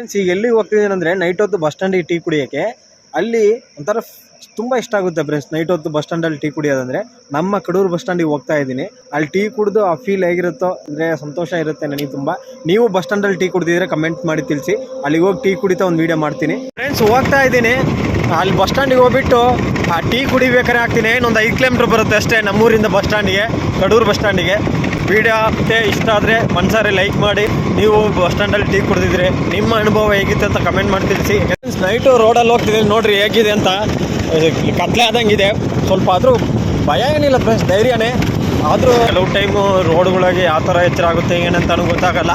Friends ಈಗ ಎಲ್ಲಿಗೆ ಹೋಗ್ತಿದ್ದೀನಿ ಅಂದರೆ ನೈಟ್ ಹೊತ್ತು ಬಸ್ ಸ್ಟ್ಯಾಂಡಿಗೆ ಟೀ ಕುಡಿಯೋಕ್ಕೆ. ಅಲ್ಲಿ ಒಂಥರ ತುಂಬ ಇಷ್ಟ ಆಗುತ್ತೆ ಫ್ರೆಂಡ್ಸ್ ನೈಟ್ ಹೊತ್ತು ಬಸ್ ಸ್ಟ್ಯಾಂಡಲ್ಲಿ ಟೀ ಕುಡಿಯೋದಂದ್ರೆ. ನಮ್ಮ ಕಡೂರು ಬಸ್ ಸ್ಟ್ಯಾಂಡಿಗೆ ಹೋಗ್ತಾ ಇದ್ದೀನಿ. ಅಲ್ಲಿ ಟೀ ಕುಡಿದು ಆ ಫೀಲ್ ಹೇಗಿರುತ್ತೋ ಅಂದರೆ ಸಂತೋಷ ಇರುತ್ತೆ ನನಗೆ ತುಂಬ. ನೀವು ಬಸ್ ಸ್ಟ್ಯಾಂಡಲ್ಲಿ ಟೀ ಕುಡಿದಿದ್ರೆ ಕಮೆಂಟ್ ಮಾಡಿ ತಿಳಿಸಿ. ಅಲ್ಲಿಗೆ ಹೋಗಿ ಟೀ ಕುಡಿತಾ ಒಂದು ವೀಡಿಯೋ ಮಾಡ್ತೀನಿ. ಫ್ರೆಂಡ್ಸ್ ಹೋಗ್ತಾ ಇದ್ದೀನಿ. ಅಲ್ಲಿ ಬಸ್ ಸ್ಟ್ಯಾಂಡಿಗೆ ಹೋಗ್ಬಿಟ್ಟು, ಆ ಟೀ ಕುಡಿಬೇಕಾದ್ರೆ ಆಗ್ತೀನಿ ಇನ್ನೊಂದು ಐದು ಕಿಲೋಮೀಟ್ರ್ ಬರುತ್ತೆ ಅಷ್ಟೇ ನಮ್ಮೂರಿಂದ ಬಸ್ ಸ್ಟ್ಯಾಂಡಿಗೆ ಕಡೂರು ಬಸ್ ಸ್ಟ್ಯಾಂಡಿಗೆ ವಿಡಿಯೋ ಇಷ್ಟ ಆದರೆ ಮನ್ಸಾರೆ ಲೈಕ್ ಮಾಡಿ. ನೀವು ಬಸ್ ಸ್ಟ್ಯಾಂಡಲ್ಲಿ ಟೀ ಕುಡಿದಿದ್ರೆ ನಿಮ್ಮ ಅನುಭವ ಹೇಗಿತ್ತು ಅಂತ ಕಮೆಂಟ್ ಮಾಡಿ ತಿಳಿಸಿ. ನೈಟು ರೋಡಲ್ಲಿ ಹೋಗ್ತಿದ್ದೀನಿ ನೋಡ್ರಿ ಹೇಗಿದೆ ಅಂತ. ಕತ್ಲೆ ಆದಂಗಿದೆ ಸ್ವಲ್ಪ ಆದರೂ ಭಯ ಏನಿಲ್ಲ ಫ್ರೆಂಡ್ಸ್ ಧೈರ್ಯನೇ. ಆದರೂ ಕೆಲವು ಟೈಮು ರೋಡ್ಗಳಿಗೆ ಯಾವ ಥರ ಎಚ್ಚರ ಆಗುತ್ತೆ, ಏನಂತ ಗೊತ್ತಾಗಲ್ಲ.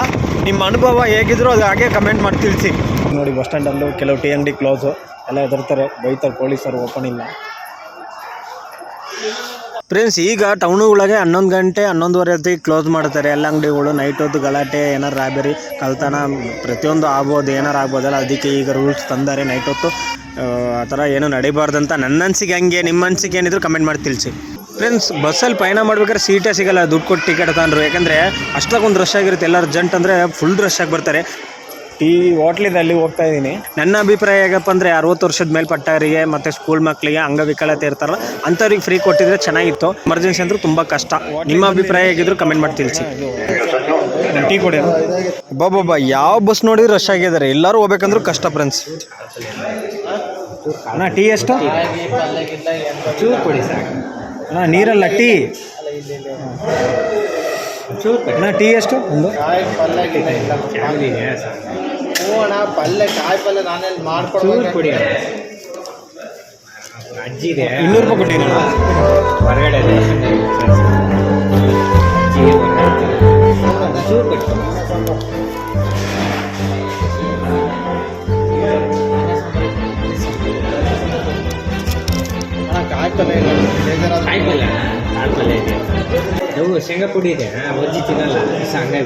ನಿಮ್ಮ ಅನುಭವ ಹೇಗಿದ್ರು ಅದು ಹಾಗೆ ಕಮೆಂಟ್ ಮಾಡಿ ತಿಳಿಸಿ. ನೋಡಿ ಬಸ್ ಸ್ಟ್ಯಾಂಡಲ್ಲೂ ಕೆಲವು ಟೀ ಅಂಗಡಿ ಕ್ಲೋಸು ಎಲ್ಲ ಎದುರ್ತಾರೆ ಬೈತಾರೆ, ಪೊಲೀಸರು ಓಪನ್ ಇಲ್ಲ ಫ್ರೆಂಡ್ಸ್ ಈಗ ಟೌನುಗಳಿಗೆ ಹನ್ನೊಂದು ಗಂಟೆ ಹನ್ನೊಂದುವರೆ ಹೊತ್ತಿಗೆ ಕ್ಲೋಸ್ ಮಾಡ್ತಾರೆ. ಎಲ್ಲ ಅಂಗಡಿಗಳು ನೈಟ್ ಹೊತ್ತು ಗಲಾಟೆ ಏನಾರು ರಾಬರಿ ಕಳ್ತನ ಪ್ರತಿಯೊಂದು ಆಗ್ಬೋದು ಏನಾರು ಆಗ್ಬೋದಲ್ಲ ಅದಕ್ಕೆ ಈಗ ರೂಲ್ಸ್ ತಂದಾರೆ ನೈಟ್ ಹೊತ್ತು. ಆ, ಥರ ಏನೂ ನಡಿಬಾರ್ದಂತ ನನ್ನ ಅನ್ಸಿಗೆ ಹಂಗೆ ನಿಮ್ಮ ಅನ್ಸಿಗೆ ಏನಿದ್ರು ಕಮೆಂಟ್ ಮಾಡಿ ತಿಳಿಸಿ. ಫ್ರೆಂಡ್ಸ್ ಬಸ್ಸಲ್ಲಿ ಪಯಣ ಮಾಡ್ಬೇಕಾದ್ರೆ ಸೀಟೇ ಸಿಗಲ್ಲ ದುಡ್ಡು ಕೊಟ್ಟು ಟಿಕೆಟ್ ತಗೊಂಡ್ರು. ಯಾಕಂದರೆ ಅಷ್ಟಕ್ಕೊಂದು ರಶ್ ಆಗಿರುತ್ತೆ. ಎಲ್ಲರೂ ಜಂಟ್ ಅಂದರೆ ಫುಲ್ ರಶ್ ಆಗಿ ಬರ್ತಾರೆ. ಈ ಹೋಟ್ಲಿದೆ ಅಲ್ಲಿ ಹೋಗ್ತಾ ಇದ್ದೀನಿ. ನನ್ನ ಅಭಿಪ್ರಾಯ ಹೇಗಪ್ಪ ಅಂದರೆ ಅರವತ್ತು ವರ್ಷದ ಮೇಲ್ಪಟ್ಟವರಿಗೆ ಮತ್ತು ಸ್ಕೂಲ್ ಮಕ್ಕಳಿಗೆ ಅಂಗವಿಕಲತೆ ಇರ್ತಾರಲ್ಲ ಅಂಥವ್ರಿಗೆ ಫ್ರೀ ಕೊಟ್ಟಿದ್ರೆ ಚೆನ್ನಾಗಿತ್ತು. ಎಮರ್ಜೆನ್ಸಿ ಅಂದ್ರೆ ತುಂಬ ಕಷ್ಟ. ನಿಮ್ಮ ಅಭಿಪ್ರಾಯ ಹೇಗಿದ್ರು ಕಮೆಂಟ್ ಮಾಡಿ ತಿಳಿಸಿ. ಟೀ ಕೊಡಿ ಬಾಬಾ ಯಾವ ಬಸ್ ನೋಡಿದ್ರೆ ರಶ್ ಆಗಿದ್ದಾರೆ. ಎಲ್ಲರೂ ಹೋಗ್ಬೇಕಂದ್ರೂ ಕಷ್ಟ ಫ್ರೆಂಡ್ಸ್ ಅಣ್ಣ ಟೀ ಎಷ್ಟು? ಕೊಡಿ ಅಣ್ಣ ನೀರಲ್ಲ ಟೀ ಅಣ್ಣ ಟೀ ಎಷ್ಟು? ಒಂದು. ಕಾಯಿ ಪಲ್ಯ ಗಿಲ್ಯ ಇಲ್ಲ. ಹ್ಞೂ ಅಣ್ಣ ಪಲ್ಯ ಕಾಯಿ ಪಲ್ಯ ನಾನೇನು ಚೂರು ಮಾಡ್ಕೊಡ್ಬೇಕು ಕೊಡಿ ಅಜ್ಜಿ ಇದೆ ಇನ್ನೂರು ರೂಪಾಯಿ ಕೊಟ್ಟಿದ್ದೀನಿ ಹೊರಗಡೆ. ಚೂರು ಕೊಡಿ. ಇಲ್ಲ ಶೇಂಗಾ ಪುಡಿ ಇದೆ. ತಿನ್ನಲ್ಲ.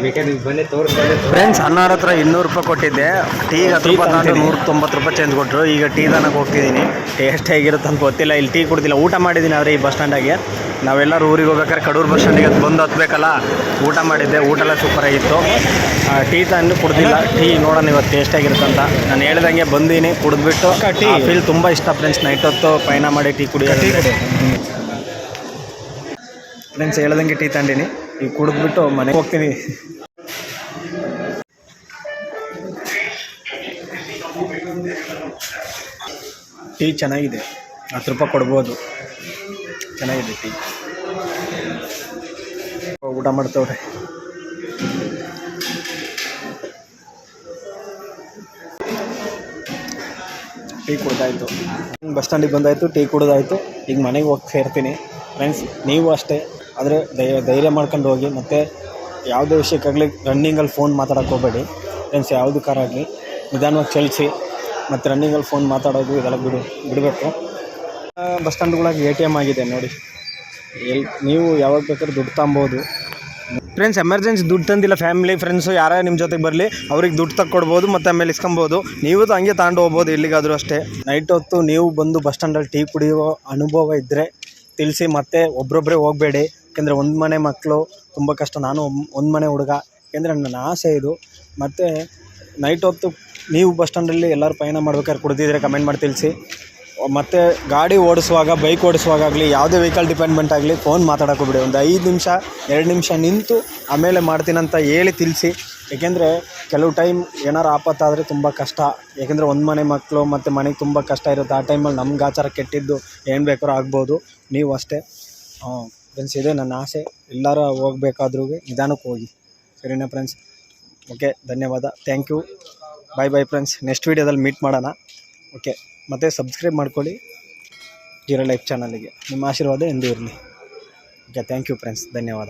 ಬೇಕಾದ್ರೆ ಬಂದೆ ತೋರಿಸ್ತಾರೆ ಫ್ರೆಂಡ್ಸ್ ಹನ್ನೂರ ಹತ್ರ ಇನ್ನೂರು ರೂಪಾಯಿ ಕೊಟ್ಟಿದ್ದೆ. ಟೀಗೆ ಹತ್ತು ರೂಪಾಯಿ ತಗೊಂಡು ನೂರ ತೊಂಬತ್ತು ರೂಪಾಯಿ ಚೇಂಜ್ ಕೊಟ್ಟರು ಈಗ ಟೀ ತನಕ ಹೋಗ್ತಿದ್ದೀನಿ. ಟೇಸ್ಟ್ ಹೇಗಿರುತ್ತೆ ಅಂತ ಗೊತ್ತಿಲ್ಲ. ಇಲ್ಲಿ ಟೀ ಕುಡ್ದಿಲ್ಲ. ಊಟ ಮಾಡಿದ್ದೀನಿ ಆದರೆ ಈ ಬಸ್ ಸ್ಟ್ಯಾಂಡಾಗೆ ನಾವೆಲ್ಲರೂ ಊರಿಗೆ ಹೋಗ್ಬೇಕಾದ್ರೆ ಕಡೂರು ಬಸ್ ಸ್ಟ್ಯಾಂಡಿಗೆ ಅದು ಬಂದು ಹತ್ಬೇಕಲ್ಲ? ಊಟ ಮಾಡಿದ್ದೆ ಊಟ ಎಲ್ಲ ಸೂಪರ್ ಆಗಿತ್ತು ಟೀ ತಂದು ಕುಡ್ದಿಲ್ಲ. ಟೀ ನೋಡೋಣ ಇವತ್ತು ಟೇಸ್ಟ್ ಆಗಿರುತ್ತೆ ಅಂತ. ನಾನು ಹೇಳ್ದಂಗೆ ಬಂದೀನಿ ಕುಡಿದ್ಬಿಟ್ಟು. ಟೀ? ಫೀಲ್ ತುಂಬ ಇಷ್ಟ ಫ್ರೆಂಡ್ಸ್ ನೈಟ್ ಹೊತ್ತು ಪಯಣ ಮಾಡಿ ಟೀ ಕುಡಿಯೋದು. ಫ್ರೆಂಡ್ಸ್ ಹೇಳ್ದಂಗೆ ಟೀ ತಂಡೀನಿ ಈಗ ಕುಡಿದ್ಬಿಟ್ಟು ಮನೆಗೆ ಹೋಗ್ತೀನಿ. ಟೀ ಚೆನ್ನಾಗಿದೆ. ಹತ್ತು ರೂಪಾಯಿ ಕೊಡ್ಬೋದು. ಚೆನ್ನಾಗಿದೆ ಟೀ ಊಟ ಮಾಡ್ತವ್ರೆ. ಟೀ ಕುಡ್ದಾಯ್ತು. ಬಸ್ ಸ್ಟ್ಯಾಂಡಿಗೆ ಬಂದಾಯಿತು, ಟೀ ಕುಡ್ದಾಯ್ತು. ಈಗ ಮನೆಗೆ ಹೋಗಿ ಸೇರ್ತೀನಿ ಫ್ರೆಂಡ್ಸ್ ನೀವು ಅಷ್ಟೇ. ಆದರೆ ಧೈರ್ಯ ಧೈರ್ಯ ಮಾಡ್ಕೊಂಡು ಹೋಗಿ, ಮತ್ತು ಯಾವುದೇ ವಿಷಯಕ್ಕಾಗಲಿ ರನ್ನಿಂಗಲ್ಲಿ ಫೋನ್ ಮಾತಾಡೋಕೆ ಹೋಗಬೇಡಿ. ಫ್ರೆಂಡ್ಸ್ ಯಾವುದಕ್ಕಾರಾಗಲಿ ನಿಧಾನವಾಗಿ ಚಲಿಸಿ, ಮತ್ತು ರನ್ನಿಂಗಲ್ಲಿ ಫೋನ್ ಮಾತಾಡೋದು ಇದೆಲ್ಲ ಬಿಡು, ಬಿಡಬೇಕು. ಬಸ್ ಸ್ಟ್ಯಾಂಡ್ಗಳಾಗಿ ಎ ಟಿ ಎಂ ಆಗಿದೆ ನೋಡಿ. ಎಲ್, ನೀವು ಯಾವಾಗ ಬೇಕಾದ್ರೂ ದುಡ್ಡು ತಗೊಬೋದು ಫ್ರೆಂಡ್ಸ್ ಎಮರ್ಜೆನ್ಸಿ ದುಡ್ಡು ತಂದಿಲ್ಲ. ಫ್ಯಾಮಿಲಿ ಫ್ರೆಂಡ್ಸು ಯಾರೇ ನಿಮ್ಮ ಜೊತೆಗೆ ಬರಲಿ, ಅವ್ರಿಗೆ ದುಡ್ಡು ತಕ್ಕೊಡ್ಬೋದು ಮತ್ತು ಆಮೇಲೆ ಇಸ್ಕೊಬೋದು. ನೀವು ಹಂಗೆ ತಗೊಂಡು ಹೋಗ್ಬೋದು ಎಲ್ಲಿಗಾದರೂ ಅಷ್ಟೇ. ನೈಟ್ ಹೊತ್ತು ನೀವು ಬಂದು ಬಸ್ ಸ್ಟ್ಯಾಂಡಲ್ಲಿ ಟೀ ಕುಡಿಯೋ ಅನುಭವ ಇದ್ದರೆ ತಿಳಿಸಿ, ಮತ್ತೆ ಒಬ್ರೊಬ್ಬರೇ ಹೋಗಬೇಡಿ. ಯಾಕೆಂದರೆ ಒಂದು ಮನೆ ಮಕ್ಕಳು ತುಂಬ ಕಷ್ಟ. ನಾನು ಒಂದು ಮನೆ ಹುಡುಗ. ಯಾಕೆಂದರೆ ನನ್ನ ಆಸೆ ಇದು. ಮತ್ತು ನೈಟ್ ಹೊತ್ತು ನೀವು ಬಸ್ ಸ್ಟ್ಯಾಂಡಲ್ಲಿ ಎಲ್ಲರೂ ಪಯಣ ಮಾಡ್ಬೇಕಾದ್ರೆ ಕುಡಿದಿದ್ರೆ ಕಮೆಂಟ್ ಮಾಡಿ ತಿಳಿಸಿ. ಮತ್ತು ಗಾಡಿ ಓಡಿಸುವಾಗ ಬೈಕ್ ಓಡಿಸುವಾಗಲಿ ಯಾವುದೇ ವೆಹಿಕಲ್ ಡಿಪೆಂಡ್ಮೆಂಟ್ ಆಗಲಿ ಫೋನ್ ಮಾತಾಡೋಕೆ ಬಿಡಿ. ಒಂದು ಐದು ನಿಮಿಷ, ಎರಡು ನಿಮಿಷ ನಿಂತು ಆಮೇಲೆ ಮಾಡ್ತೀನಂತ ಹೇಳಿ ತಿಳಿಸಿ. ಏಕೆಂದರೆ ಕೆಲವು ಟೈಮ್ ಏನಾರು ಆಪತ್ತಾದರೆ ತುಂಬ ಕಷ್ಟ. ಏಕೆಂದರೆ ಒಂದು ಮನೆ ಮಕ್ಕಳು ಮತ್ತು ಮನೆಗೆ ತುಂಬ ಕಷ್ಟ ಇರುತ್ತೆ. ಆ ಟೈಮಲ್ಲಿ ನಮ್ಗೆ ಆಚಾರ ಕೆಟ್ಟಿದ್ದು ಏನು ಬೇಕಾದ್ರೂ ಆಗ್ಬೋದು. ನೀವು ಅಷ್ಟೇ. ಫ್ರೆಂಡ್ಸ್ ಇದೆ ನನ್ನ ಆಸೆ. ಎಲ್ಲರೂ ಹೋಗ್ಬೇಕಾದ್ರೂ ನಿಧಾನಕ್ಕೆ ಹೋಗಿ. ಸರಿನಾ ಫ್ರೆಂಡ್ಸ್ ಓಕೆ ಧನ್ಯವಾದ. Thank you bye bye friends next ವೀಡಿಯೋದಲ್ಲಿ ಮೀಟ್ ಮಾಡೋಣ. ಓಕೆ ಮತ್ತು ಸಬ್ಸ್ಕ್ರೈಬ್ ಮಾಡ್ಕೊಳ್ಳಿ. ಜೀರೋ ಲೈಫ್ ಚಾನಲಿಗೆ ನಿಮ್ಮ ಆಶೀರ್ವಾದ ಎಂದೂ ಇರಲಿ. ಓಕೆ ಥ್ಯಾಂಕ್ ಯು ಫ್ರೆಂಡ್ಸ್ ಧನ್ಯವಾದ.